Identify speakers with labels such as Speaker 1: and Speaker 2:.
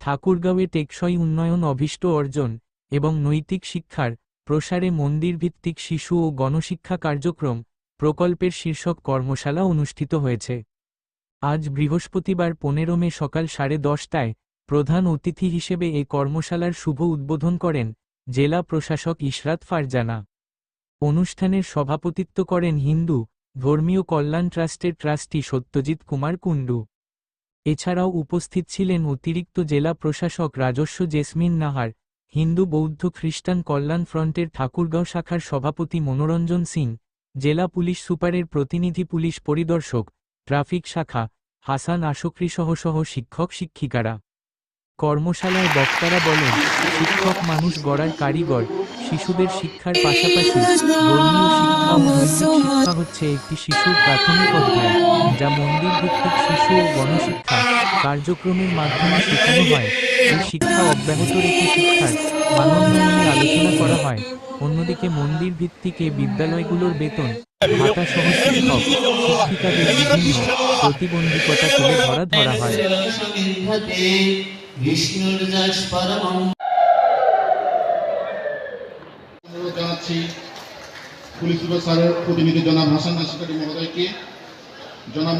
Speaker 1: ঠাকুরগাঁওয়ে টেকসই উন্নয়ন অভিষ্ট অর্জন এবং নৈতিক শিক্ষার প্রসারে মন্দিরভিত্তিক শিশু ও গণশিক্ষা কার্যক্রম প্রকল্পের শীর্ষক কর্মশালা অনুষ্ঠিত হয়েছে। আজ বৃহস্পতিবার পনেরো মে সকাল সাড়ে দশটায় প্রধান অতিথি হিসেবে এই কর্মশালার শুভ উদ্বোধন করেন জেলা প্রশাসক ইশরাত ফারজানা। অনুষ্ঠানের সভাপতিত্ব করেন হিন্দু ধর্মীয় কল্যাণ ট্রাস্টের ট্রাস্টি সত্যজিৎ কুমার কুণ্ডু। এছাড়াও উপস্থিত ছিলেন অতিরিক্ত জেলা প্রশাসক রাজস্ব জেসমিন নাহার, হিন্দু বৌদ্ধ খ্রিস্টান কল্যাণ ফ্রন্টের ঠাকুরগাঁও শাখার সভাপতি মনোরঞ্জন সিং, জেলা পুলিশ সুপারের প্রতিনিধি পুলিশ পরিদর্শক, ট্রাফিক শাখা, হাসান আশকরি সহ সহ শিক্ষক শিক্ষিকারা। কর্মশালায় বক্তারা বলেন, শিক্ষক মানুষ গড়ার কারিগর শিশুদের শিক্ষার পাশাপাশি শিক্ষা হচ্ছে একটি শিশুর প্রাথমিক অধ্যায়, যা মন্দির ভিত্তিক শিশু ও গণশিক্ষা কার্যক্রমের মাধ্যমে শেখানো হয়। এই শিক্ষা অব্যাহত রেখে শিক্ষার মানোন্নয়নে আলোচনা করা হয়। অন্যদিকে মন্দির ভিত্তিক বিদ্যালয়গুলোর বেতন ভাতা সহ শিক্ষক, শিক্ষিকাদের বিভিন্ন প্রতিবন্ধকতা তুলে ধরা ধরা হয়।
Speaker 2: জানাচ্ছি পুলিশ সুপার স্যারের প্রতিনিধি জনাব হাসান নাসিকারি মহোদয়কে। জনাব